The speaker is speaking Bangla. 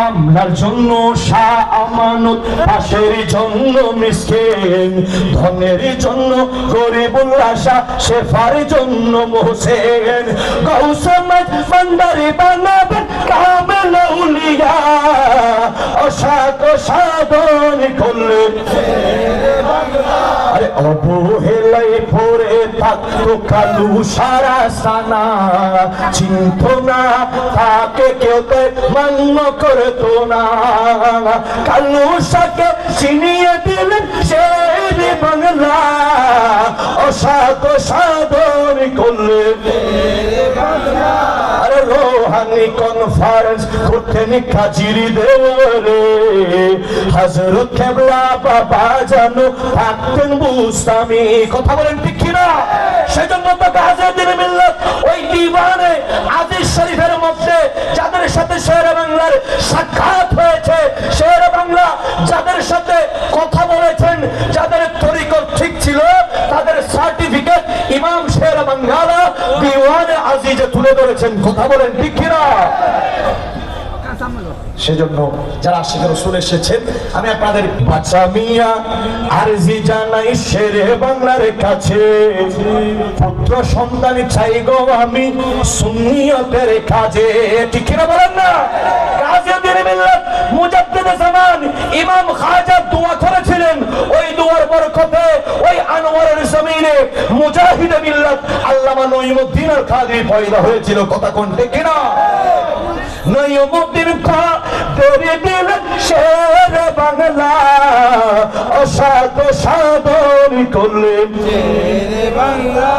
মামলার জন্য শাহ আমানত পাশের জন্য মিসকিন, ধনের জন্য গরিবুল আশা, শেফার জন্য মোহসেন। গৌসমাজ বান্দারি বানাবেন কামেল উলিয়া অসাধ সাধন করলেন। আরে অবহেলাই পড়ে থাকতো কালু সারা সানা। চিন্ত না, তাকে কেউ মান্য করতো না। কালু সাকে চিনিয়ে দিলেন শের বাংলা। অসাধ সাধন করলেন। আরে রোহানি কনফারেন্স করতেন কাজির দেওয়ারে হাজরত কেবলা বাবা জানো, থাকতেন বুঝতামি, কথা বলেন ঠিক কিনা? সেজন্য তো গাজীউদ্দিন মিল্লাত, ওই দিবানে আজিজ শরীফের মধ্যে যাদের সাথে শের বাংলার সাক্ষাৎ হয়েছে, শের বাংলা যাদের সাথে আজিজে তুলে ধরেছেন, কথা বলেন, ঠিক কিনা? সেজন্য যারা আশিক রসুল এসেছেন, আমি আপনাদের বাচ্চা মিয়া, আরজি জানাই, শেরে বাংলার কাছে। পুত্র সন্তান চাই গো আমি, সুন্নিয়তের কাজে। ঠিক কিনা বলেন না? জমিনে মুজাহিদ মিল্লাত আল্লামা নঈমুদ্দিন কাদি পয়দা হয়েছিল, কথা কোন ঠিক নয়মুদ্দিন খা তেরে দিল শের বাংলা। অসাধ সাধন করলেন। বস